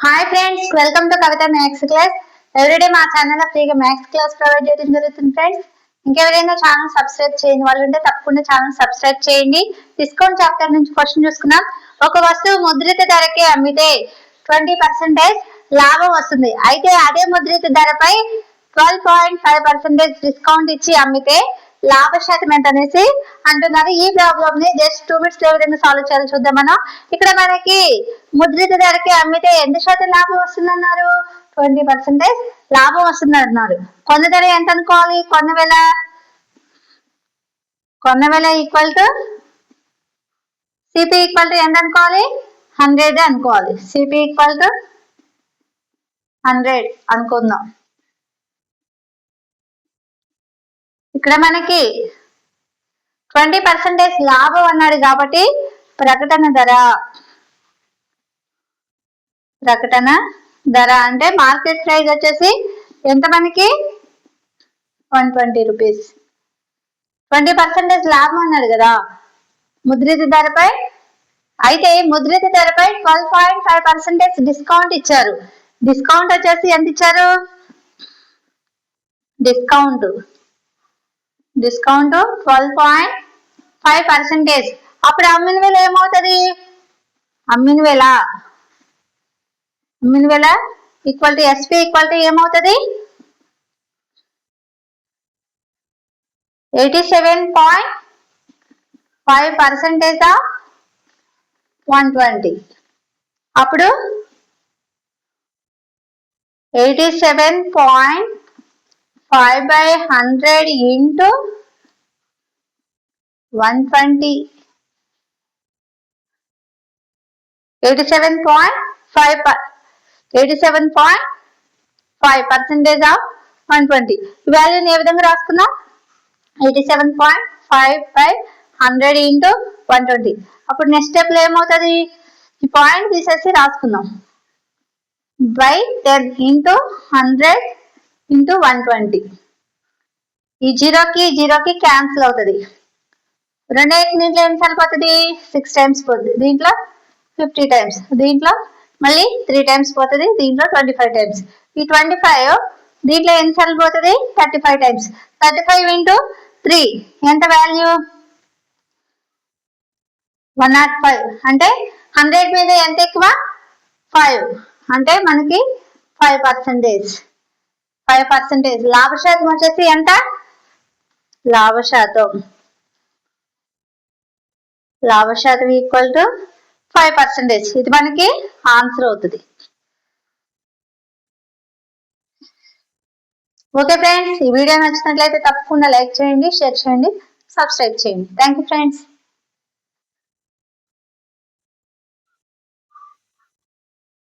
Hi friends welcome to Kavitha maths class everyday మా channel ఫ్రీగా maths class provide చేయడం జరుగుతుంది ఫ్రెండ్స్ ఇంకెవరైనా ఛానల్ సబ్స్క్రైబ్ చేయండి వాళ్ళు ఉంటే తప్పకుండా ఛానల్ సబ్స్క్రైబ్ చేయండి. డిస్కౌంట్ చాప్టర్ నుంచి క్వశ్చన్ చూసుకున్నాం ఒక వస్తువు ముద్రిత ధరకే అమ్మితే ట్వంటీ పర్సెంటేజ్ లాభం వస్తుంది. అయితే అదే ముద్రిత ధరపై twelve point five percentage discount ఇచ్చి అమ్మితే లాభ శాతం ఎంత అనేసి అంటున్నారు. ఈ ప్రాబ్లమ్ని జస్ట్ టూ మినిట్స్ ఏ విధంగా సాల్వ్ చేయాలి చూద్దాం మనం. ఇక్కడ మనకి ముద్రిత ధరకి అమ్మితే ఎంత శాతం లాభం వస్తుందన్నారు? ట్వంటీ పర్సెంటేజ్ లాభం వస్తుందన్నారు. కొన్న ధర ఎంత అనుకోవాలి? కొన్న వేల? కొన్న వేల equal to CP equal to ఎంత అనుకోవాలి? హండ్రెడ్ అనుకోవాలి. సిపి ఈక్వల్ టు హండ్రెడ్ అనుకుందాం. ఇక్కడ మనకి ట్వంటీ పర్సెంటేజ్ లాభం అన్నాడు కాబట్టి ప్రకటన ధర. ప్రకటన ధర అంటే మార్కెట్ ప్రైస్ వచ్చేసి ఎంత మనకి? One twenty rupees twenty percentage లాభం అన్నాడు కదా. ముద్రిత ధరపై అయితే ముద్రిత ధరపై twelve point five percentage discount ఇచ్చారు. డిస్కౌంట్ వచ్చేసి ఎంత ఇచ్చారు? Discount discount twelve point five percentage అప్పుడు అమ్మిన వేల ఏమవుతుంది? అమ్మిన వేల అమ్మిన వేల equal to SP equal to ఏమవుతుంది? Eighty seven point five percentage of one twenty అప్పుడు eighty seven point five by hundred into one twenty eighty seven point five eighty seven point five percentage of one twenty వాల్యూని ఏ విధంగా రాసుకుందాం? Eighty seven point five by hundred into one twenty అప్పుడు next స్టెప్లో ఏమవుతుంది? ఈ point తీసేసి రాసుకుందాం. By ten into hundred into one twenty ఈ జీరోకి జీరోకి క్యాన్సిల్ అవుతుంది. రెండో దీంట్లో ఎన్ని పోతుంది సిక్స్ టైమ్స్ పోతుంది దీంట్లో ఫిఫ్టీ టైమ్స్ దీంట్లో మళ్ళీ త్రీ టైమ్స్ పోతుంది దీంట్లో ట్వంటీ ఫైవ్ టైమ్స్ ఈ ట్వంటీ ఫైవ్ దీంట్లో ఎన్ని సార్లు పోతుంది? Thirty five times thirty five into three ఎంత వాల్యూ వన్ నాట్ ఫైవ్ అంటే హండ్రెడ్ మీద ఎంత ఎక్కువ? ఫైవ్ అంటే మనకి ఫైవ్ పర్సెంటేజ్ ఫైవ్ పర్సెంటేజ్ లాభ శాతం వచ్చేసి ఎంత? లాభ శాతం లాభ శాతం ఈక్వల్ టు ఫైవ్ పర్సెంటేజ్ ఇది మనకి ఆన్సర్ అవుతుంది. ఓకే ఫ్రెండ్స్ ఈ వీడియో నచ్చినట్లయితే తప్పకుండా లైక్ చేయండి షేర్ చేయండి సబ్స్క్రైబ్ చేయండి. Thank you friends